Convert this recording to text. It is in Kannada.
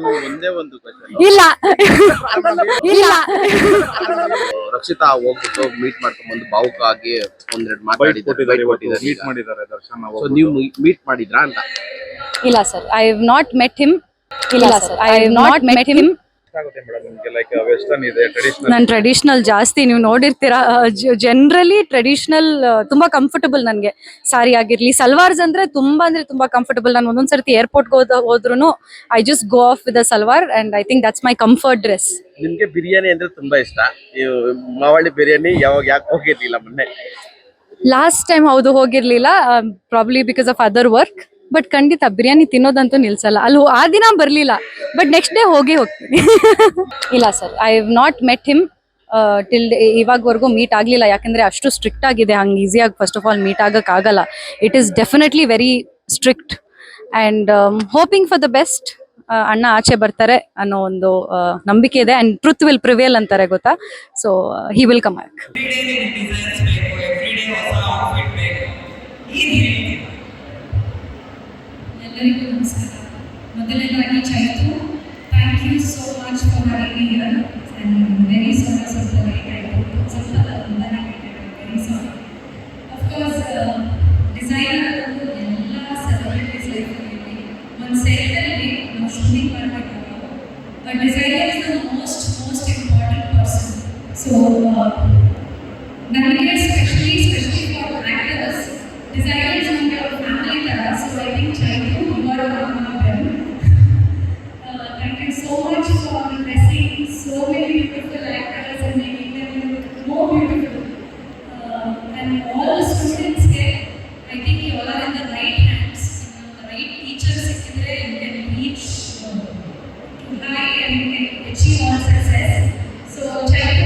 ಇದು ಒಂದೇ ಒಂದು ಇಲ್ಲ. ಇಲ್ಲ. ರಕ್ಷಿತಾ ಹೋಗ್ಬಿಟ್ಟು ಮೀಟ್ ಮಾಡ್ಕೊಂಡ್ ಬಂದು ಭಾವುಕ ಆಗಿ ಒಂದೆರಡು ಮೀಟ್ ಮಾಡಿದ್ದಾರೆ ದರ್ಶನ್ ನೀವು ಮೀಟ್ ಮಾಡಿದ್ರಾ ಅಂತ? ಇಲ್ಲ sir I have not met him ಇಲ್ಲ sir I have not met him ಆಗುತ್ತೆ ಮೇಡಮ್ ನಿಮ್ಗೆ? ಲೈಕ್ ವೆಸ್ಟರ್ನ್ ಇದೆ ಟ್ರೆಡಿಷನಲ್ ನಾನು ಟ್ರೆಡಿಷನಲ್ ಜಾಸ್ತಿ ನೀವು ನೋಡಿರ್ತೀರಾ ಜನರಲಿ ಟ್ರೆಡಿಷನಲ್ ತುಂಬಾ ಕಂಫರ್ಟಬಲ್ ನನಗೆ. ಸಾರಿ ಆಗಿರ್ಲಿ ಸಲ್ವಾರ್ಸ್ ಅಂದ್ರೆ ತುಂಬಾ ಅಂದ್ರೆ ತುಂಬಾ ಕಂಫರ್ಟಬಲ್ ನಾನು ಒಂದೊಂದ್ ಸರ್ತಿ ಏರ್ಪೋರ್ಟ್ ಹೋದ ಹೋದ್ರು I just go off with salwar and I think that's my comfort dress ನಿಮ್ಗೆ ಬಿರಿಯಾನಿ ಅಂದ್ರೆ ತುಂಬಾ ಇಷ್ಟ? ನೀವು ಮಾವಳ್ಳಿ ಬಿರಿಯಾನಿ ಯಾವಾಗ ಯಾಕೆ ಹೋಗಿರ್ಲಿಲ್ಲ ಮೊನ್ನೆ? ಲಾಸ್ಟ್ ಟೈಮ್ ಹೌದು ಹೋಗಿರ್ಲಿಲ್ಲ probably because of other work but ಖಂಡಿತ ಬಿರಿಯಾನಿ ತಿನ್ನೋದಂತೂ ನಿಲ್ಸಲ್ಲ. ಅಲ್ಲಿ ಆ ದಿನ ಬರಲಿಲ್ಲ. ಬಟ್ ನೆಕ್ಸ್ಟ್ ಡೇ ಹೋಗಿ ಹೋಗ್ತೀನಿ. ಇಲ್ಲ sir I have not met him till ಇವಾಗವರೆಗೂ meet ಆಗಲಿಲ್ಲ. ಯಾಕಂದ್ರೆ ಅಷ್ಟು ಸ್ಟ್ರಿಕ್ಟ್ ಆಗಿದೆ. ಹಂಗೆ ಈಸಿಯಾಗಿ first of all meet ಆಗೋಕ್ಕಾಗಲ್ಲ it is definitely very strict and hoping for the best ಅಣ್ಣ ಆಚೆ ಬರ್ತಾರೆ ಅನ್ನೋ ಒಂದು ನಂಬಿಕೆ ಇದೆ. ಆ್ಯಂಡ್ ಪೃಥ್ ವಿಲ್ ಪ್ರಿವೇಲ್ ಅಂತಾರೆ ಗೊತ್ತಾ? So he will come back ಎಲ್ಲರಿಗೂ ನಮಸ್ಕಾರ ಮೊದಲನೇದಾಗಿ Chaitu thank you so much for having me here and very sorry ಸ್ವಲ್ಪ ಲೇಟ್ ಆಯಿತು ಸ್ವಲ್ಪ ತುಂಬಾನೇ ವೆರಿ ಸಾರಿ ಅಫ್ಕೋರ್ಸ್ ಡಿಸೈನರ್ ಎಲ್ಲ ಸೆಲೆಬ್ರಿಟೀಸ್ ಲೈಫಲ್ಲಿ ಒಂದು ಸೆಟ್ಟಲ್ಲಿ ನಾವು ಶೂಟಿಂಗ್ ಮಾಡಬೇಕು but designer is the most most important person so ನನಗೆ specially specially for actors designers ನಮಗೆ ಅವ್ರ us I think childhood, you are them. Uh, Thank you so much for blessing so many beautiful actors and making them look more beautiful. Uh, and all the students here, I think you all are in the right hands. You know, the right teachers here, you can reach high and can achieve more success. So, childhood.